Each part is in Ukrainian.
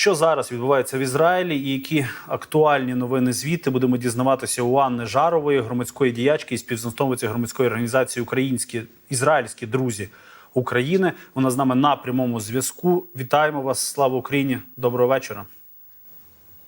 що зараз відбувається в Ізраїлі, і які актуальні новини звідти будемо дізнаватися у Анни Жарової, громадської діячки і співзасновниці громадської організації Українські ізраїльські друзі України. Вона з нами на прямому зв'язку. Вітаємо вас! Слава Україні! Доброго вечора!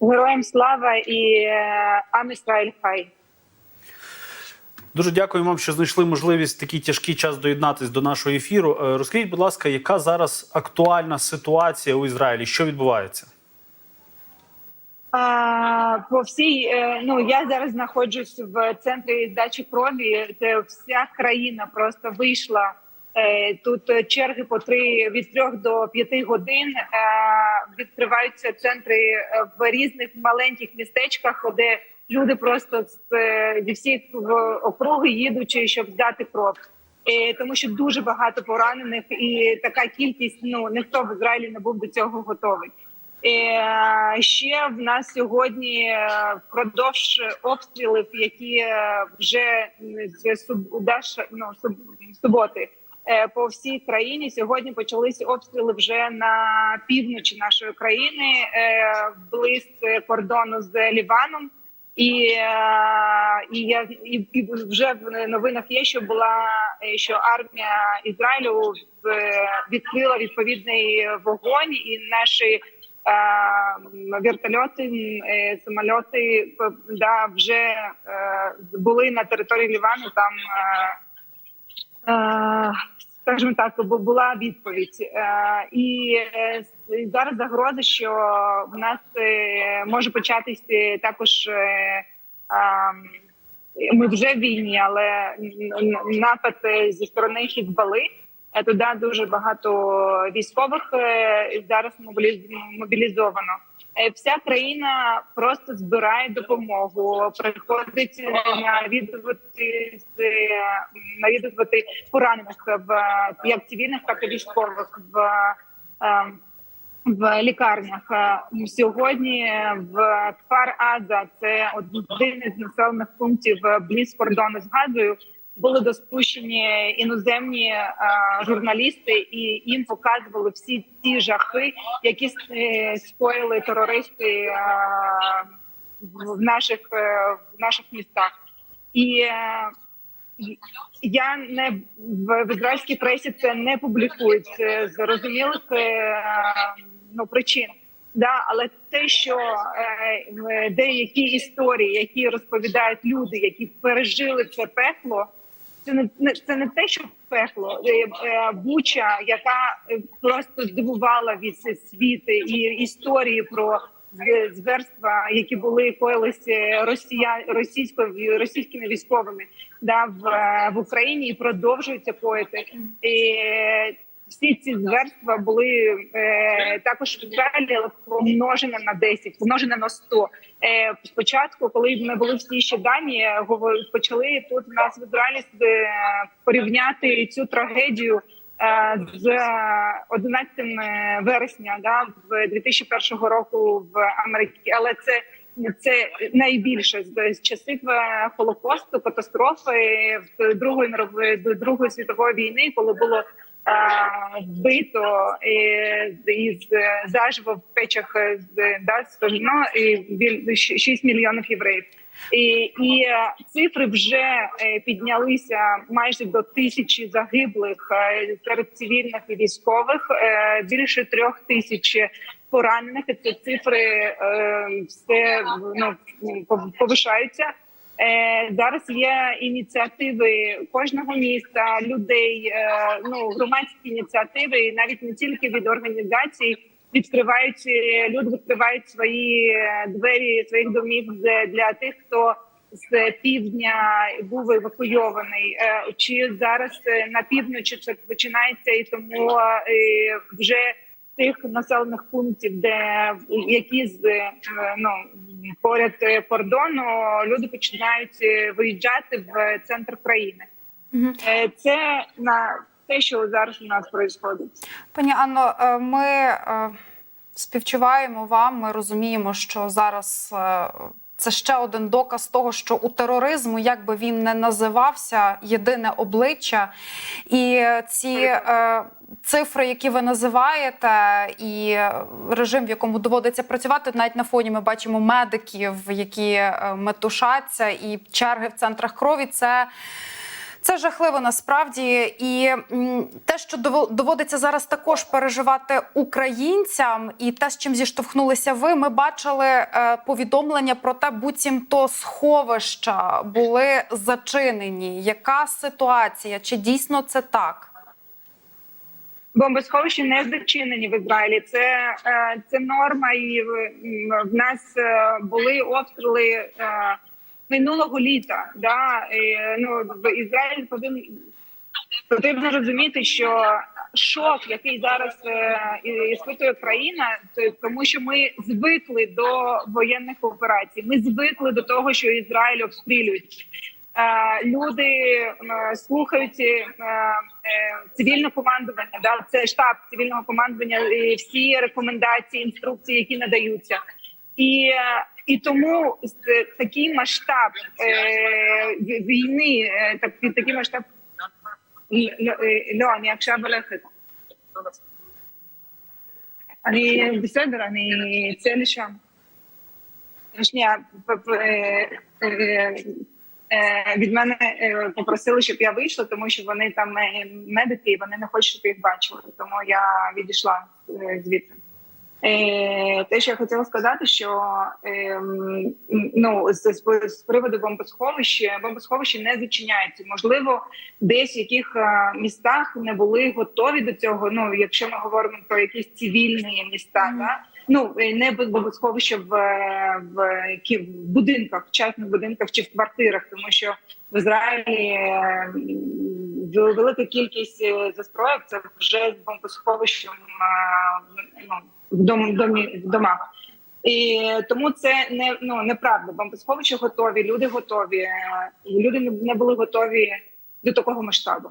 Героям слава і е, Ам Ісраїль Хай. Дуже дякую вам, що знайшли можливість в такий тяжкий час доєднатись до нашого ефіру. Е, Розкажіть, будь ласка, яка зараз актуальна ситуація у Ізраїлі? Що відбувається? А, по всій, е, ну я зараз знаходжусь в центрі здачі крові, де вся країна просто вийшла. Е, Тут черги по три від трьох до п'яти годин. Відкриваються центри в різних маленьких містечках, де люди просто е, зі всіх округи їдучи, щоб здати кров. Тому що дуже багато поранених, і така кількість. Ну ніхто в Ізраїлі не був до цього готовий. Е, Ще в нас сьогодні е, впродовж обстрілів, які вже з ну, суботи по всій країні сьогодні почалися обстріли вже на півночі нашої країни, е, близь кордону з Ліваном. І, е, і я і, і вже в новинах є, що була е, що армія Ізраїлю відкрила відповідний вогонь, і наші е, вертольоти, е, самольоти да, вже е, були на території Лівану. Там е, е, скажімо так, бу- була відповідь. Е, і е, зараз загроза, що в нас е, може початись також. е, ам, Ми вже в війні, але напад е, зі сторони Хізбали. Туди дуже багато військових зараз мобілізовано. Вся країна просто збирає допомогу, приходить навідувати навідувати поранених в як цивільних, так і військових в. Е, в лікарнях Е, сьогодні в Кфар Аза, це один із населених пунктів е, близь кордону з. Були доспущені іноземні е, журналісти, і їм показували всі ті жахи, які е, скоїли терористи е, в наших е, в наших містах. І е, я не в, в ізраїльській пресі це не публікують з зрозумілих е, ну причин. Да, але те, що е, деякі історії, які розповідають люди, які пережили це пекло, це не це не те, що пекло Е, е, буча, яка е, просто здивувала від світ і історії про зверства, які були коїлися росія російською російськими військовими да в, е, в Україні і продовжуються коїти. І е, всі ці зверства були е, також в але помножені на 10, помножені на 100. Е, спочатку, коли ми були всі ще дані, е, почали тут нас в Ізраїлі е, порівняти цю трагедію. е, З е, 11 вересня, да, в 2001 року в Америці, але це це найбільше з часів Холокосту, катастрофи другої другої світової війни, коли було вбито із е, заживо в печах е, з да, стожно і біль 6 мільйонів євреїв. І, і е, цифри вже піднялися майже до тисячі загиблих серед цивільних і військових. Більше трьох тисяч поранених. І Ці цифри все ну, повишаються. Е, зараз є ініціативи кожного міста, людей, е, ну громадські ініціативи, і навіть не тільки від організацій відкривають е, люди, відкривають свої е, двері своїх домів для тих, хто з півдня був евакуйований. Чи зараз на півночі це починається, і тому вже тих населених пунктів, де які з е, ну поряд е, кордону люди починають е, виїжджати в центр країни. Це на те, що зараз у нас відбувається. Пані Анно, ми співчуваємо вам. Ми розуміємо, що зараз це ще один доказ того, що у тероризму, як би він не називався, єдине обличчя, і ці е, цифри, які ви називаєте, і режим, в якому доводиться працювати, навіть на фоні ми бачимо медиків, які е, метушаться, і черги в центрах крові. Це це жахливо насправді, і те, що доводиться зараз також переживати українцям, і те, з чим зіштовхнулися ви, ми бачили е, повідомлення про те, буцімто сховища були зачинені. Яка ситуація? Чи дійсно це так? Бомбосховища не зачинені в Ізраїлі. Це, е, це норма, і в, нас е, були обстріли е, минулого літа. Да? І, ну, в Ізраїль повинен потрібно розуміти, що шок, який зараз іспитує країна, тому що ми звикли до воєнних операцій. Ми звикли до того, що Ізраїль обстрілюють. Е, Люди е, слухають е, е, цивільне командування. Да, це штаб цивільного командування і всі рекомендації, інструкції, які надаються, і е, і тому з- такий масштаб е, в- війни, е, так, такий масштаб ل- לא, אני עכשיו הולכת. אני בסדר, אני אצא לשם. שנייה, п- п- е, е, е, від мене е, попросили, щоб я вийшла, тому що вони там е, медики, і вони не хочуть, щоб їх бачили. Тому я відійшла е, звідси. Е, те, що я хотіла сказати, що ну з, з, з приводу бомбосховища, бомбосховища не зачиняються. Можливо, десь в яких е, містах не були готові до цього. Ну, якщо ми говоримо про якісь цивільні міста, да? Ну е, не бомбосховища в, е, в, в будинках, в частних будинках чи в квартирах, тому що в Ізраїлі е, велика кількість застроїв це вже з бомбосховищем ну, в дом, домі, в домах. І тому це не ну неправда. Бомбосховища готові, люди готові. Люди не були готові до такого масштабу.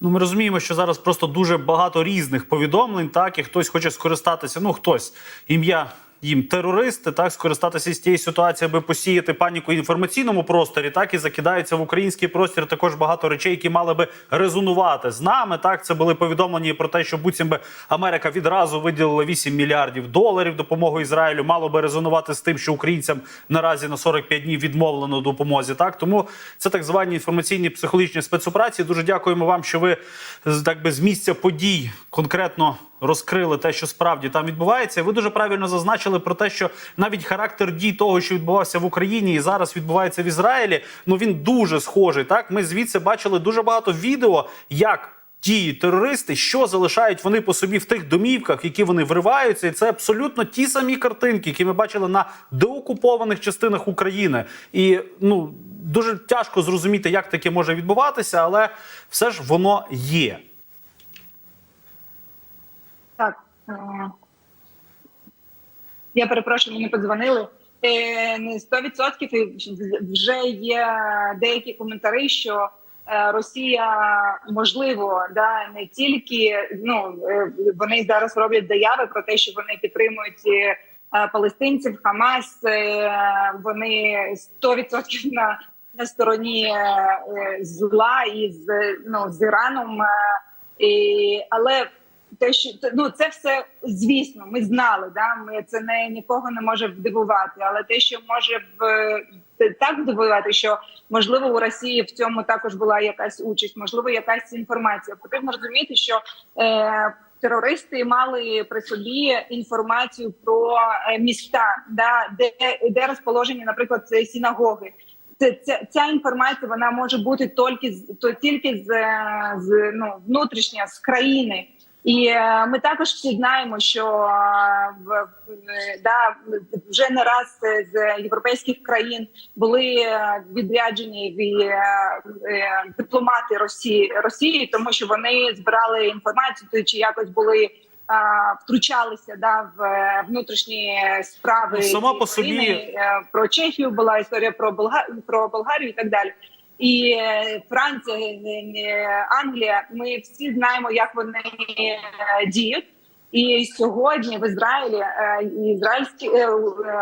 Ну, ми розуміємо, що зараз просто дуже багато різних повідомлень, так і хтось хоче скористатися. Ну, хтось ім'я їм терористи, так скористатися з тієї ситуації, аби посіяти паніку в інформаційному просторі, так і закидаються в український простір також багато речей, які мали би резонувати з нами. Так, це були повідомлення і про те, що буцім би Америка відразу виділила 8 мільярдів доларів допомогу Ізраїлю. Мало би резонувати з тим, що українцям наразі на 45 днів відмовлено допомозі. Так тому це так звані інформаційні психологічні спецоперації. Дуже дякуємо вам, що ви так би з місця подій конкретно розкрили те, що справді там відбувається. Ви дуже правильно зазначили про те, що навіть характер дій того, що відбувався в Україні і зараз відбувається в Ізраїлі, ну він дуже схожий. Так, ми звідси бачили дуже багато відео, як. Діють терористи, що залишають вони по собі в тих домівках, які вони вриваються, і це абсолютно ті самі картинки, які ми бачили на деокупованих частинах України. І ну дуже тяжко зрозуміти, як таке може відбуватися, але все ж воно є. Так. е, Я перепрошую, мені подзвонили. Е, не 100% і вже є деякі коментарі, що е, Росія можливо да не тільки ну е, вони зараз роблять заяви про те, що вони підтримують палестинців, Хамас. Вони 100% на, на стороні зла і з ну з Іраном. І, але те, що ну це все звісно, ми знали. Да, ми це не нікого не може вдивувати. Але те, що може в так вдивувати, що можливо у Росії в цьому також була якась участь, можливо, якась інформація. Потрібно розуміти, що е, терористи мали при собі інформацію про е, міста, да, де, де розположені, наприклад, це синагоги. Це, ця, ця інформація вона може бути тільки з то тільки з, е, з ну внутрішня з країни. І е, ми також знаємо, що е, в да вже не раз е, з європейських країн були відряджені дипломати Росії Росії, тому що вони збирали інформацію, чи якось були. Втручалися да в внутрішні справи Ну, цієї по собі- про Чехію була історія про Болга... про Болгарію і так далі. І е, Франція, е, е, Англія. Ми всі знаємо, як вони діють. І сьогодні в Ізраїлі ізраїльське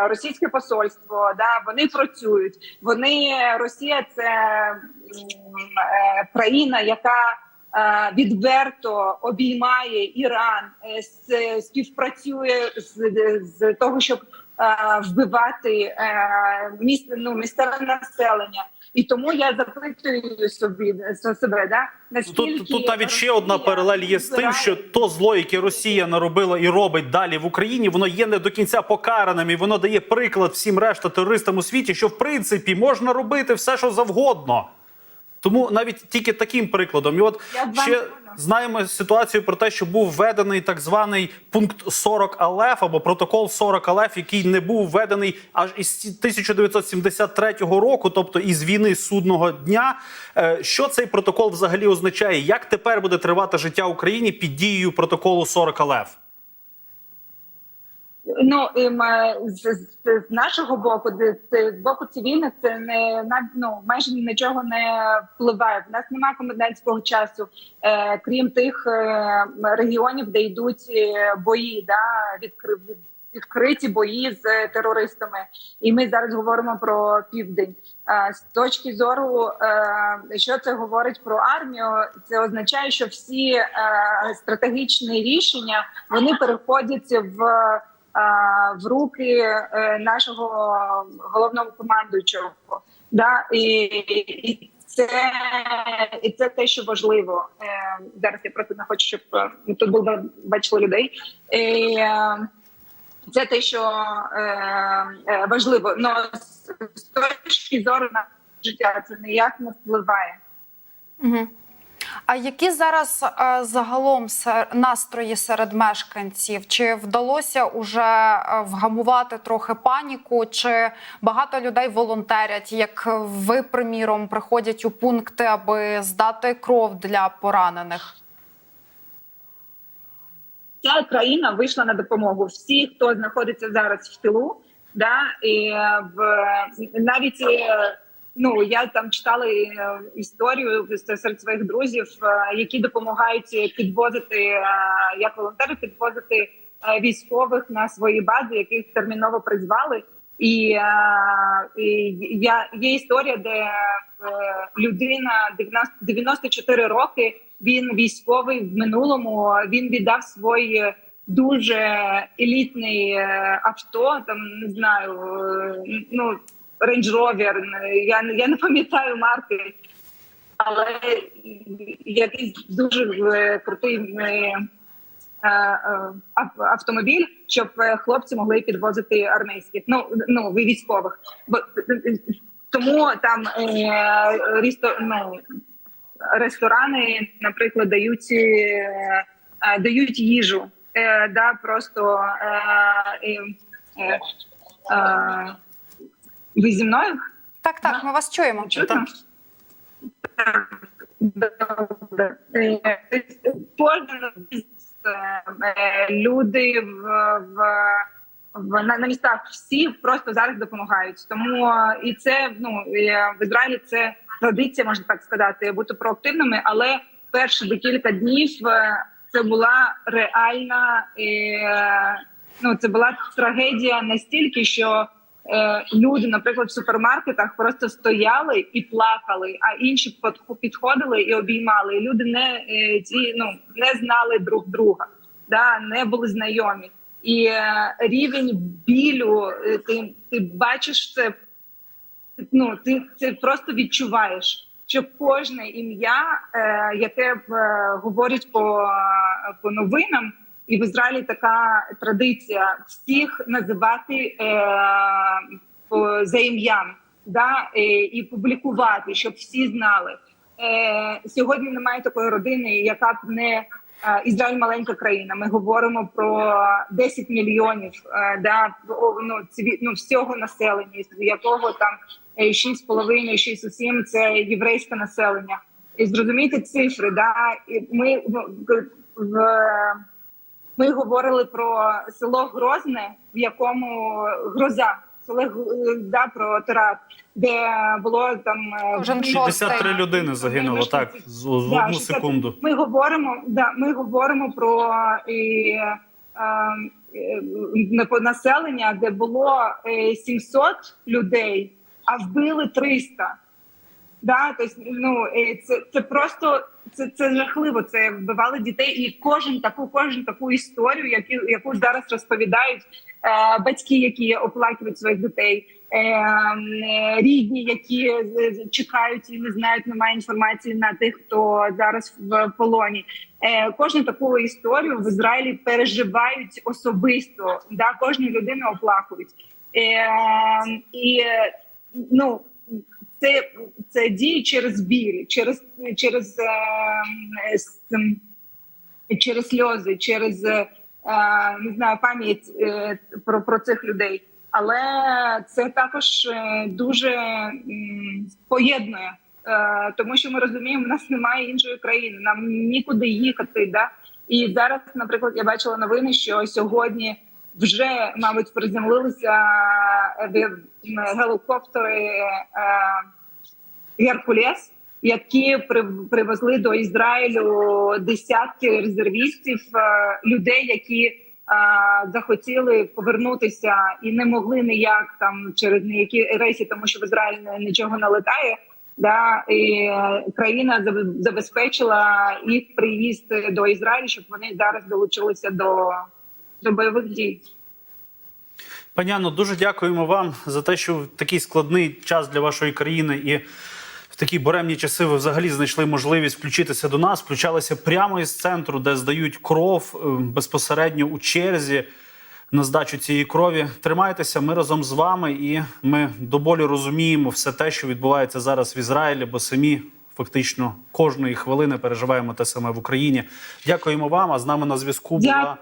російське посольство, да вони працюють. Вони Росія це країна, яка відверто обіймає Іран, співпрацює з, з того, щоб вбивати міст, ну, місцеве населення. І тому я запитую собі себе, да наскільки Тут, тут навіть ще одна паралель є з тим, що то зло, яке Росія наробила і робить далі в Україні, воно є не до кінця покараним, і воно дає приклад всім решта терористам у світі, що в принципі можна робити все, що завгодно. Тому навіть тільки таким прикладом, і от Я ще знаємо ситуацію про те, що був введений так званий пункт 40 АЛЕФ або протокол 40 АЛЕФ, який не був введений аж із 1973 року, тобто із війни судного дня. Е, Що цей протокол взагалі означає? Як тепер буде тривати життя Україні під дією протоколу 40 АЛЕФ? Ну е, з, з, з нашого боку, де- з боку цивільних, це не ну майже нічого не впливає. В нас немає комендантського часу, е, крім тих е, регіонів, де йдуть е, бої, да відкри, відкриті бої з терористами. І ми зараз говоримо про південь. Е, з точки зору, е, що це говорить про армію, це означає, що всі стратегічні рішення вони переходять в в руки е, нашого головного командуючого. Да? І, і, це, і це те, що важливо. Е, зараз я просто не хочу, щоб е, тут було бачили людей. І, е, це те, що е, е, важливо. Но з точки зору на життя це ніяк не впливає. Угу. А які зараз е, загалом настрої серед мешканців? Чи вдалося уже е, вгамувати трохи паніку? Чи багато людей волонтерять, як ви, приміром, приходять у пункти, аби здати кров для поранених? Ця країна вийшла на допомогу. Всі, хто знаходиться зараз в тилу, да і в навіть е, ну я там читала е, історію серед своїх друзів, е, які допомагають підвозити е, як волонтери, підвозити військових на свої бази, яких терміново призвали. І, і я є історія, де людина 90, 94 роки. Він військовий в минулому. Він віддав свій дуже елітний авто. Там не знаю, ну Range Rover, Я не я не пам'ятаю марки, але якийсь дуже е, крутий. е, е, ав- автомобіль, щоб е, хлопці могли підвозити армейських, ну ну військових. Бо е, тому там е, рісто, ну, ресторани, наприклад, дають е, е, дають їжу, е, да просто е, е, е, ви зі мною? Так, так, ми вас чуємо. Чутно? Добре. Е, люди в, в, в на, на містах всі просто зараз допомагають. Тому е, і це ну е, в Ізраїлі це традиція, можна так сказати, бути проактивними. Але перші декілька днів це була реальна е, ну це була трагедія настільки, що люди, наприклад, в супермаркетах просто стояли і плакали, а інші підходили і обіймали. І люди не е, ці ну не знали друг друга, да не були знайомі. І е, рівень білю, е, ти, ти бачиш це. Ну ти це просто відчуваєш, що кожне ім'я, е, яке е, говорять по, по новинам, і в Ізраїлі така традиція всіх називати е, за ім'ям, да, е, і публікувати, щоб всі знали. Е, сьогодні немає такої родини, яка б не е, Ізраїль маленька країна. Ми говоримо про 10 мільйонів е, да, ну, циві, ну, всього населення, з якого там е, 6,5, 6,7 – це єврейське населення. І зрозуміти цифри, да, і ми в, в ми говорили про село Грозне, в якому гроза село Г- да, про теракт, де було там е, Кожен 63 людини загинуло так з одну Да, 60. секунду. Ми говоримо, да, ми говоримо про і, е, е, населення, де було е, 700 людей, а вбили 300. Да, тобто, ну е, це, це просто це, це жахливо. Це вбивали дітей, і кожен таку, кожен таку історію, яку, яку зараз розповідають е, батьки, які оплакують своїх дітей, е, е, рідні, які з- чекають і не знають, немає інформації на тих, хто зараз в полоні. Е, кожну таку історію в Ізраїлі переживають особисто. Да, кожну людину оплакують. Е, і е, ну це, це діє через біль, через через, е, через сльози, через е, не знаю пам'ять е, про, про цих людей. Але це також дуже поєднує, тому що ми розуміємо, у нас немає іншої країни, нам нікуди їхати. Да? І зараз, наприклад, я бачила новини, що сьогодні вже, мабуть, приземлилися е, гелікоптери е, Геркулес, які привезли до Ізраїлю десятки резервістів, е, людей, які захотіли повернутися і не могли ніяк там через ніякі рейси, тому що в Ізраїль нічого не летає. Да, і країна забезпечила їх приїзд до Ізраїлю, щоб вони зараз долучилися до, до бойових дій. Пані Анно, дуже дякуємо вам за те, що в такий складний час для вашої країни і в такі буремні часи ви взагалі знайшли можливість включитися до нас, включалися прямо із центру, де здають кров е, безпосередньо у черзі на здачу цієї крові. Тримайтеся, ми разом з вами, і ми до болю розуміємо все те, що відбувається зараз в Ізраїлі, бо самі. Фактично кожної хвилини переживаємо те саме в Україні. Дякуємо вам. А з нами на зв'язку була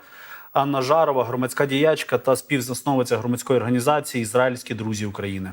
Анна Жарова, громадська діячка та співзасновниця громадської організації Ізраїльські друзі України.